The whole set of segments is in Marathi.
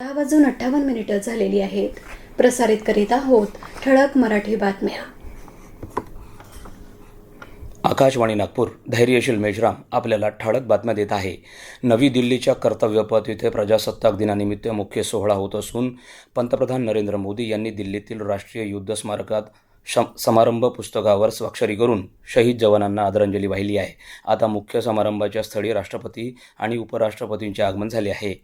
दहा वाजून अठ्ठावन्न मिनिटं झालेली आहेत. प्रसारित करीत आहोत ठळक मराठी बातम्या. आकाशवाणी नागपूर धैर्यशील मेजराम आपल्याला ठळक बातम्या देत आहे. नवी दिल्लीच्या कर्तव्यपथ इथे प्रजासत्ताक दिनानिमित्त मुख्य सोहळा होत असून पंतप्रधान नरेंद्र मोदी यांनी दिल्लीतील राष्ट्रीय युद्ध स्मारकात शम समारंभ पुस्तकावर स्वाक्षरी करून शहीद जवानांना आदरांजली वाहिली आहे. आता मुख्य समारंभाच्या स्थळी राष्ट्रपती आणि उपराष्ट्रपतींचे आगमन झाले आहे.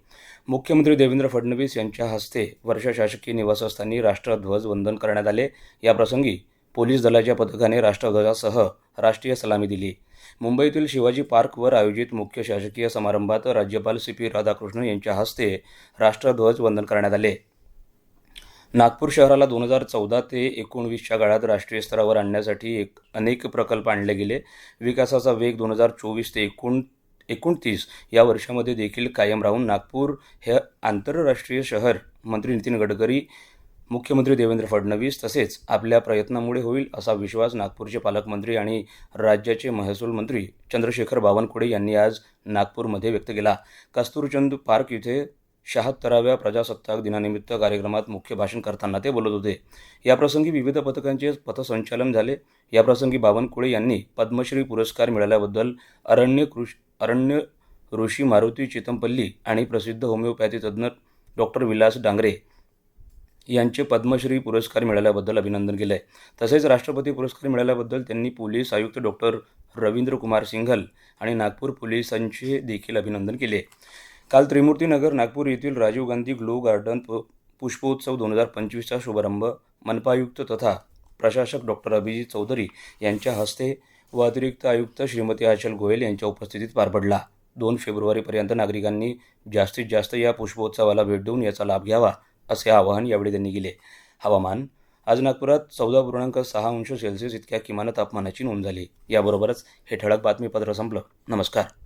मुख्यमंत्री देवेंद्र फडणवीस यांच्या हस्ते वर्षा शासकीय निवासस्थानी राष्ट्रध्वज वंदन करण्यात आले. याप्रसंगी पोलीस दलाच्या पथकाने राष्ट्रध्वजासह राष्ट्रीय सलामी दिली. मुंबईतील शिवाजी पार्कवर आयोजित मुख्य शासकीय समारंभात राज्यपाल सी पी राधाकृष्णन यांच्या हस्ते राष्ट्रध्वज वंदन करण्यात आले. नागपूर शहराला दोन हजार चौदा ते एकोणवीसच्या काळात राष्ट्रीय स्तरावर आणण्यासाठी एक अनेक प्रकल्प आणले गेले. विकासाचा वेग दोन हजार चोवीस ते एकोण एकोणतीस या वर्षामध्ये देखील कायम राहून नागपूर हे आंतरराष्ट्रीय शहर मंत्री नितीन गडकरी मुख्यमंत्री देवेंद्र फडणवीस तसेच आपल्या प्रयत्नामुळे होईल असा विश्वास नागपूरचे पालकमंत्री आणि राज्याचे महसूल मंत्री चंद्रशेखर बावनकुळे यांनी आज नागपूरमध्ये व्यक्त केला. कस्तुरचंद पार्क इथे शहात्तराव्या प्रजासत्ताक दिनानिमित्त कार्यक्रमात मुख्य भाषण करताना ते बोलत होते. याप्रसंगी विविध पथकांचे पथसंचालन झाले. याप्रसंगी बावनकुळे यांनी पद्मश्री पुरस्कार मिळाल्याबद्दल अरण्य कृष अरण्य ऋषी मारुती चितमपल्ली आणि प्रसिद्ध होमिओपॅथी तज्ज्ञ डॉक्टर विलास डांगरे यांचे पद्मश्री पुरस्कार मिळाल्याबद्दल अभिनंदन केलं आहे तसेच राष्ट्रपती पुरस्कार मिळाल्याबद्दल त्यांनी पोलीस आयुक्त डॉक्टर रवींद्र कुमार सिंघल आणि नागपूर पोलिसांचे देखील अभिनंदन केले. काल त्रिमूर्तीनगर नागपूर येथील राजीव गांधी ग्लो गार्डन पुष्पोत्सव दोन हजार पंचवीसचा शुभारंभ मनपायुक्त तथा प्रशासक डॉक्टर अभिजित चौधरी यांच्या हस्ते व अतिरिक्त आयुक्त श्रीमती आचल गोयल यांच्या उपस्थितीत पार पडला. दोन फेब्रुवारीपर्यंत नागरिकांनी जास्तीत जास्त या पुष्पोत्सवाला भेट देऊन याचा लाभ घ्यावा असे आवाहन यावेळी त्यांनी केले. हवामान आज नागपुरात चौदा पूर्णांक सहा अंश सेल्सिअस इतक्या किमान तापमानाची नोंद झाली. याबरोबरच हे ठळक बातमीपत्र संपलं. नमस्कार.